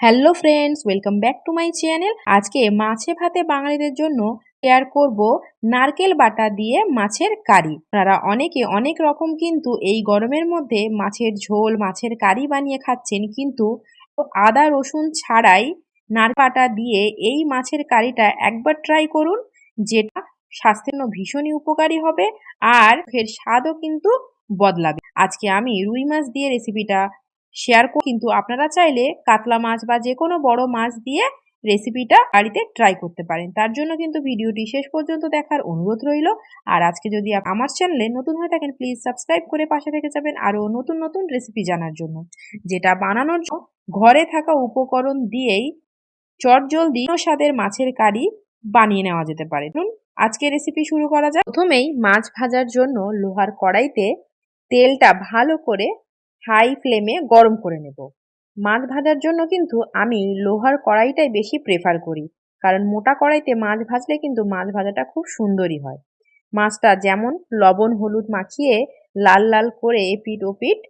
Hello friends welcome back to my channel আজকে মাছে ভাতে বাঙালিদের জন্য শেয়ার করব নারকেল বাটা দিয়ে মাছের কারি। আপনারা অনেকে অনেক রকম কিন্তু এই গরমের মধ্যে মাছের ঝোল, মাছের কারি বানিয়ে খাচ্ছেন কিন্তু আদা, রসুন ছাড়াই নার বাটা দিয়ে এই মাছের কারিটা একবার ট্রাই করুন, যেটা স্বাস্থ্যের জন্য ভীষণই উপকারী হবে আর এর স্বাদও কিন্তু বদলাবে। আজকে আমি রুই মাছ দিয়ে রেসিপিটা শেয়ার করব কিন্তু আপনারা চাইলে কাতলা মাছ বা যে কোনো বড় মাছ দিয়ে রেসিপিটা বাড়িতে ট্রাই করতে পারেন। তার জন্য কিন্তু ভিডিওটি শেষ পর্যন্ত দেখার অনুরোধ রইল। আর আজকে যদি আমার চ্যানেলে নতুন হয়ে থাকেন প্লিজ সাবস্ক্রাইব করে পাশে থেকে যাবেন আরও নতুন নতুন রেসিপি জানার জন্য। যেটা বানানোর জন্য ঘরে থাকা উপকরণ দিয়েই চটজলদি স্বাদের মাছের কারি বানিয়ে নেওয়া যেতে পারে। আজকে রেসিপি শুরু করা যায় প্রথমেই মাছ ভাজার জন্য লোহার কড়াইতে তেলটা ভালো করে হাই ফ্লেমে গরম করে নেব। মাছ ভাজার জন্য কিন্তু আমি লোহার কড়াইটাই বেশি প্রেফার করি, কারণ মোটা কড়াইতে মাছ ভাজলে কিন্তু মাছ ভাজাটা খুব সুন্দরই হয়। মাছটা যেমন লবণ, হলুদ মাখিয়ে লাল লাল করে এপিট ওপিট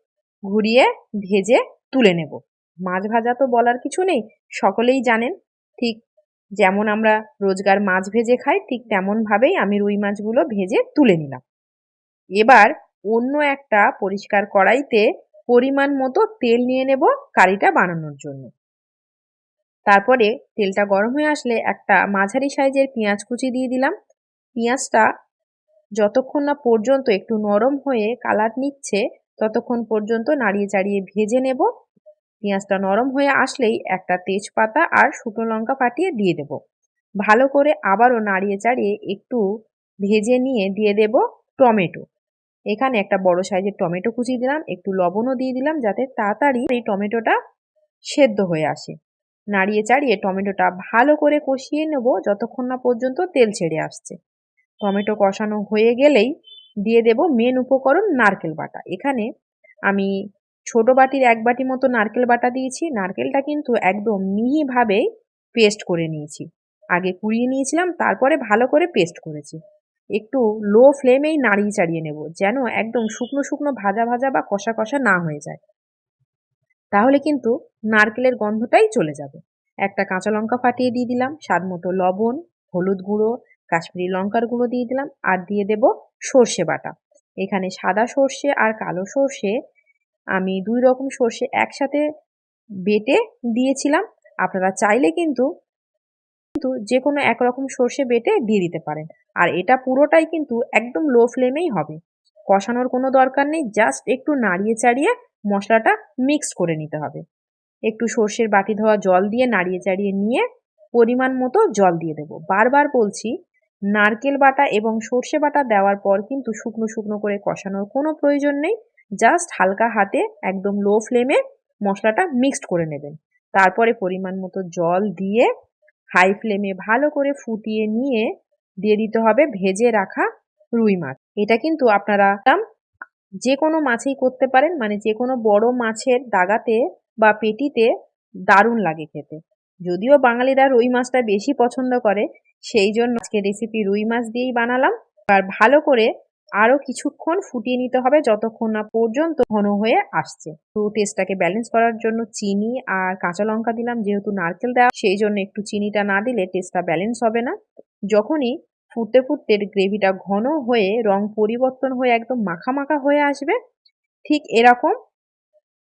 ঘুরিয়ে ভেজে তুলে নেব। মাছ ভাজা তো বলার কিছু নেই, সকলেই জানেন, ঠিক যেমন আমরা রোজগার মাছ ভেজে খাই, ঠিক তেমনভাবেই আমি রুই মাছগুলো ভেজে তুলে নিলাম। এবার অন্য একটা পরিষ্কার কড়াইতে পরিমাণ মতো তেল নিয়ে নেব কারিটা বানানোর জন্য। তারপরে তেলটা গরম হয়ে আসলে একটা মাঝারি সাইজের পেঁয়াজ কুচি দিয়ে দিলাম। পেঁয়াজটা যতক্ষণ না পর্যন্ত একটু নরম হয়ে কালার নিচ্ছে, ততক্ষণ পর্যন্ত নাড়িয়ে চাড়িয়ে ভেজে নেব। পেঁয়াজটা নরম হয়ে আসলেই একটা তেজপাতা আর শুকনো লঙ্কা ফাটিয়ে দিয়ে দেব। ভালো করে আবারও নাড়িয়ে চাড়িয়ে একটু ভেজে নিয়ে দিয়ে দেব টমেটো। এখানে একটা বড় সাইজের টমেটো কুচি দিলাম, একটু লবণও দিয়ে দিলাম যাতে তাড়াতাড়ি এই টমেটোটা সেদ্ধ হয়ে আসে। নাড়িয়ে চাড়িয়ে টমেটোটা ভালো করে কষিয়ে নেব যতক্ষণ না পর্যন্ত তেল ছেড়ে আসছে। টমেটো কষানো হয়ে গেলেই দিয়ে দেব মেন উপকরণ নারকেল বাটা। এখানে আমি ছোট বাটির এক বাটি মতো নারকেল বাটা দিয়েছি। নারকেলটা কিন্তু একদম মিহিভাবেই পেস্ট করে নিয়েছি। আগে কুড়িয়ে নিয়েছিলাম, তারপরে ভালো করে পেস্ট করেছি। একটু লো ফ্লেমেই নাড়িয়ে চাড়িয়ে নেব, যেন একদম শুকনো শুকনো ভাজা ভাজা বা কষা কষা না হয়ে যায়। তাহলে কিন্তু নারকেলের গন্ধটাই চলে যাবে। একটা কাঁচা লঙ্কা ফাটিয়ে দিয়ে দিলাম, স্বাদ মতো লবণ, হলুদ গুঁড়ো, কাশ্মীরি লঙ্কার গুঁড়ো দিয়ে দিলাম, আর দিয়ে দেব সর্ষে বাটা। এখানে সাদা সর্ষে আর কালো সর্ষে আমি দুই রকম সর্ষে একসাথে বেটে দিয়েছিলাম। আপনারা চাইলে কিন্তু কিন্তু যে কোনো একরকম সর্ষে বেটে দিয়ে দিতে পারেন। আর এটা পুরোটাই কিন্তু একদম লো ফ্লেমেই হবে। কষানোর কোনো দরকার নেই জাস্ট একটু নাড়িয়ে চাড়িয়ে মশলাটা মিক্সড করে নিতে হবে। একটু সর্ষের বাটি ধোয়া জল দিয়ে নাড়িয়ে চাড়িয়ে নিয়ে পরিমাণ মতো জল দিয়ে দেবো। বারবার বলছি, নারকেল বাটা এবং সর্ষে বাটা দেওয়ার পর কিন্তু শুকনো শুকনো করে কষানোর কোনো প্রয়োজন নেই। জাস্ট হালকা হাতে একদম লো ফ্লেমে মশলাটা মিক্সড করে নেবেন। তারপরে পরিমাণ মতো জল দিয়ে হাই ফ্লেমে ভালো করে ফুটিয়ে নিয়ে দিয়ে দিতে হবে ভেজে রাখা রুই মাছ। এটা কিন্তু আপনারা যে কোনো মাছেই করতে পারেন মানে যে কোনো বড় মাছের দাগাতে বা পেটিতে দারুণ লাগে খেতে। যদিও বাঙালিরা রুই মাছটা বেশি পছন্দ করে, সেই জন্য আজকে রেসিপি রুই মাছ দিয়েই বানালাম। আর ভালো করে আরও কিছুক্ষণ ফুটিয়ে নিতে হবে যতক্ষণ না পর্যন্ত ঘন হয়ে আসছে। তো টেস্টটাকে ব্যালেন্স করার জন্য চিনি আর কাঁচা লঙ্কা দিলাম, যেহেতু নারকেল দেওয়া, সেই জন্য একটু চিনিটা না দিলে টেস্টটা ব্যালেন্স হবে না। যখনই ফুটতে ফুটতে গ্রেভিটা ঘন হয়ে রং পরিবর্তন হয়ে একদম মাখা মাখা হয়ে আসবে, ঠিক এরকম,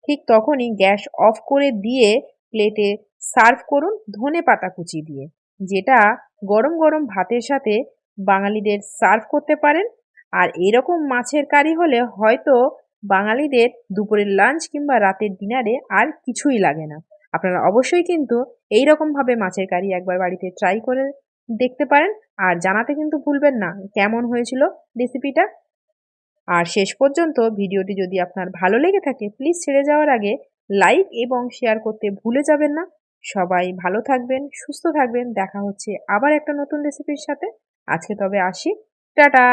ঠিক তখনই গ্যাস অফ করে দিয়ে প্লেটে সার্ভ করুন ধনে পাতা কুচি দিয়ে, যেটা গরম গরম ভাতের সাথে বাঙালিদের সার্ভ করতে পারেন। আর এরকম মাছের কারি হলে হয়তো বাঙালিদের দুপুরের লাঞ্চ কিংবা রাতের ডিনারে আর কিছুই লাগে না। আপনারা অবশ্যই কিন্তু এই ভাবে মাছের কারি একবার বাড়িতে ট্রাই করে দেখতে পারেন। আর জানাতে কিন্তু ভুলবেন না কেমন হয়েছিল রেসিপিটা আর শেষ পর্যন্ত ভিডিওটি যদি আপনার ভালো লেগে থাকে প্লিজ ছেড়ে যাওয়ার আগে লাইক এবং শেয়ার করতে ভুলে যাবেন না। সবাই ভালো থাকবেন, সুস্থ থাকবেন। দেখা হচ্ছে আবার একটা নতুন রেসিপির সাথে। আজকে তবে আসি। টাটা!